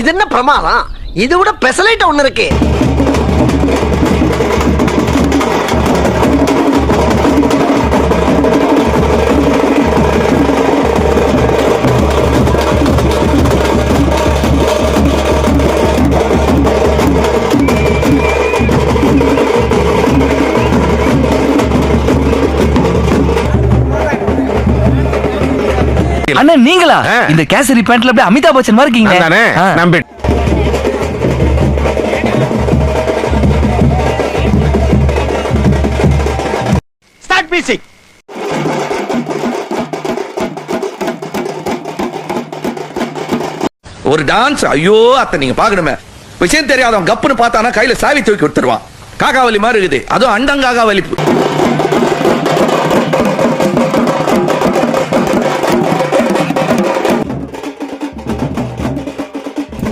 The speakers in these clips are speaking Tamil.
இது என்ன பிரமாதம்? இது விட பெசலைட்ட ஒண்ணு இருக்கு. அண்ணா நீங்களா. இந்த கேசரி பேண்ட்ல அப்படியே அமிதாப் பச்சன் மாதிரி இருக்கீங்க தானே ஆ. நம்பி. ஸ்டார்ட் மியூசிக் ஒரு டான்ஸ் ஐயோ அத்தை நீங்க பாக்கணுமே விஷயம் தெரியாதவன் கப்புன்னு பார்த்தானா கையில சாவி தூக்கி கொடுத்துருவான். காகாவலி மாதிரி இருக்குது. அதுவும் அண்டங்காகாவலி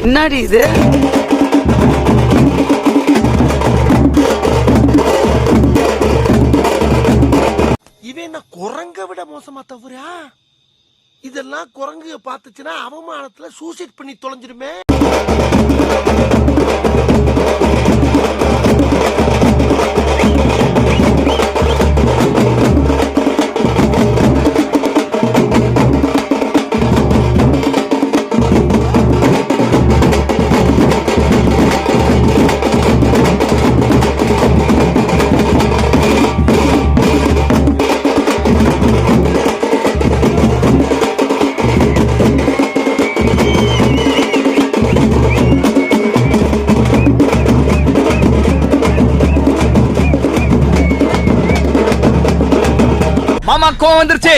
என்னடி இது? இவன் என்ன குரங்க விட மோசமா தவறா? இதெல்லாம் குரங்கு பார்த்துச்சுன்னா அவமானத்துல சூசைட் பண்ணி தொலைஞ்சிருமே ஆமா கோவம் வந்துருச்சு.